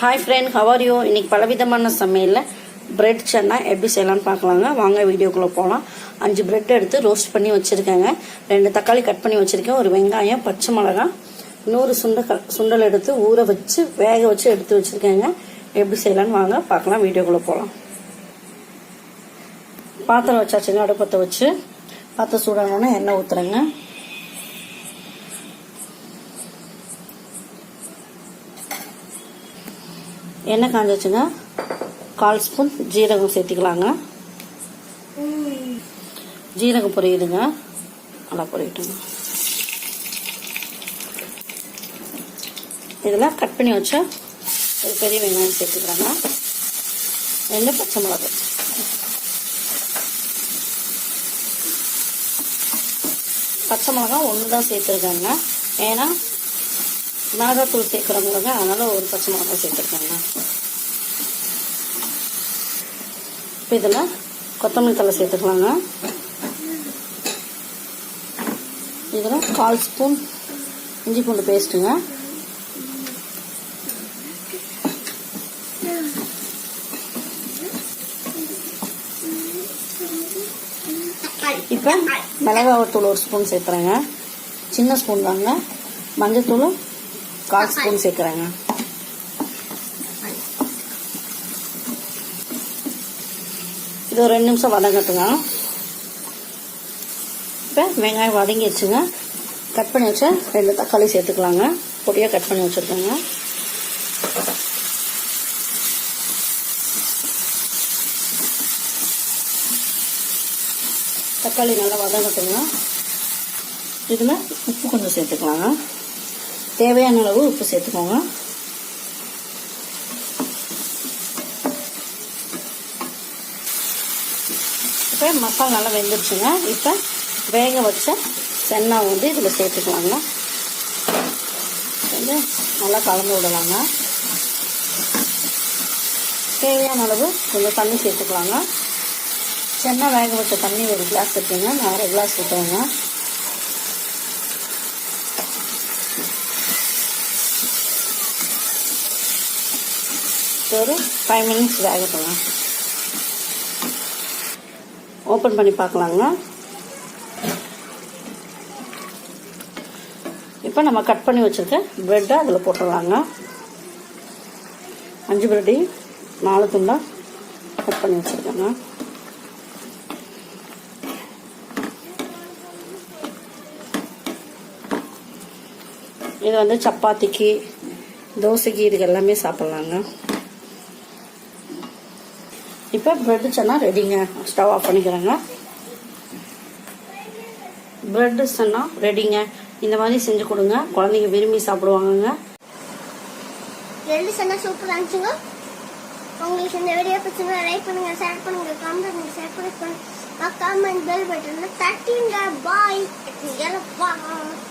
Hi friend how are you இன்னைக்கு பலவிதமான சமையலில் பிரெட் சென்னா எப்படி செய்யலாம்னு பார்க்கலாங்க. வாங்க வீடியோக்குள்ளே போகலாம் அஞ்சு பிரெட் எடுத்து ரோஸ்ட் பண்ணி வச்சுருக்கேங்க. ரெண்டு தக்காளி கட் பண்ணி வச்சுருக்கேன். ஒரு வெங்காயம் பச்சை மிளகாய் நூறு சுண்டல் க- சுண்டல் எடுத்து ஊற வச்சு வேக வச்சு எடுத்து வச்சுருக்கேங்க. எப்படி செய்யலாம்னு வாங்க பார்க்கலாம். வீடியோக்குள்ளே போகலாம் பாத்திரம் வச்சாச்சுங்க அடுப்பத்தை வச்சு. பாத்திரம் சூடானோன்னே எண்ணெய் ஊற்றுறேங்க எண்ணெய் காஞ்சிச்சுங்க கால் ஸ்பூன் ஜீரகம் சேர்த்திக்கலாங்க. ஜீரகம் பொரியுதுங்க. நல்லா பொரியட்டுங்க இதில் கட் பண்ணி வச்ச ஒரு பெரிய வெங்காயம் சேர்த்துக்கிறாங்க ரெண்டு பச்சை மிளகு. பச்சை மிளகா ஒன்று தான் சேர்த்துருக்காங்க. ஏன்னா மிளகாத்தூள் சேர்க்குறவங்களுங்க அதனால் ஒரு பச்சை மிளகாய் சேர்த்துருக்கேங்க. இப்போ இதில் கொத்தமல்லி தலை சேர்த்துக்கலாங்க இதில் கால் ஸ்பூன் இஞ்சி பூண்டு பேஸ்ட்டுங்க. இப்போ மிளகாத்தூள் ஒரு ஸ்பூன் சேர்த்துறேங்க. சின்ன ஸ்பூன் தாங்க. மஞ்சத்தூள் கால் ஸ்பூன் சேர்க்குறேங்க. இது ஒரு ரெண்டு நிமிஷம் வதங்கட்டுங்க இப்போ வெங்காயம் வதங்கிடுச்சுங்க கட் பண்ணி வச்ச ரெண்டு தக்காளி சேர்த்துக்கலாங்க. பொடியாக கட் பண்ணி வச்சுருக்கேங்க. தக்காளி நல்லா வதங்கட்டுங்க. இதில் உப்பு கொஞ்சம் சேர்த்துக்கலாங்க. தேவையான அளவு உப்பு சேர்த்துக்கோங்க. இப்போ மசாலா நல்லா வெந்துருச்சுங்க. இப்போ வேக வச்ச சென்னா வந்து இதில் சேர்த்துக்கலாங்க. வந்து நல்லா கலந்து விடலாங்க. தேவையான அளவு கொஞ்சம் தண்ணி சேர்த்துக்கலாங்க. சென்னா வேக வச்ச தண்ணி ஒரு கிளாஸ் இருக்குங்க நான் அரை கிளாஸ் ஊற்றுவேங்க ஒரு ஃபைவ் மினிட்ஸ் வேகட்டுங்க ஓப்பன் பண்ணி பார்க்கலாங்க. இப்போ நம்ம கட் பண்ணி வச்சுருக்க ப்ரெட்டை அதில் போட்டுடலாங்க. அஞ்சு ப்ரெட்டி நாலு துண்டா கட் பண்ணி வச்சுருக்கேங்க. இது வந்து சப்பாத்திக்கு தோசைக்கு இதுக்கு எல்லாமே சாப்பிட்லாங்க. இப்போ ப்ரெட்டு சன்னா ரெடிங்க ஸ்டவ் ஆஃப் பண்ணிக்கிறேங்க. ப்ரெட்டு சன்னா ரெடிங்க இந்த மாதிரி செஞ்சு கொடுங்க. குழந்தைங்க விரும்பி சாப்பிடுவாங்கங்க. ரெண்டு சண்டை சூப்பராக இருந்துச்சுங்க. உங்களுக்கு இந்த வீடியோ பிடிச்சிருந்தா லைக் பண்ணுங்க ஷேர் பண்ணுங்க கமெண்ட் பண்ணுங்க ஷேர் பண்ணுங்க மறக்காம பெல் பட்டன்ல தட்டிங்க பாய் பாய்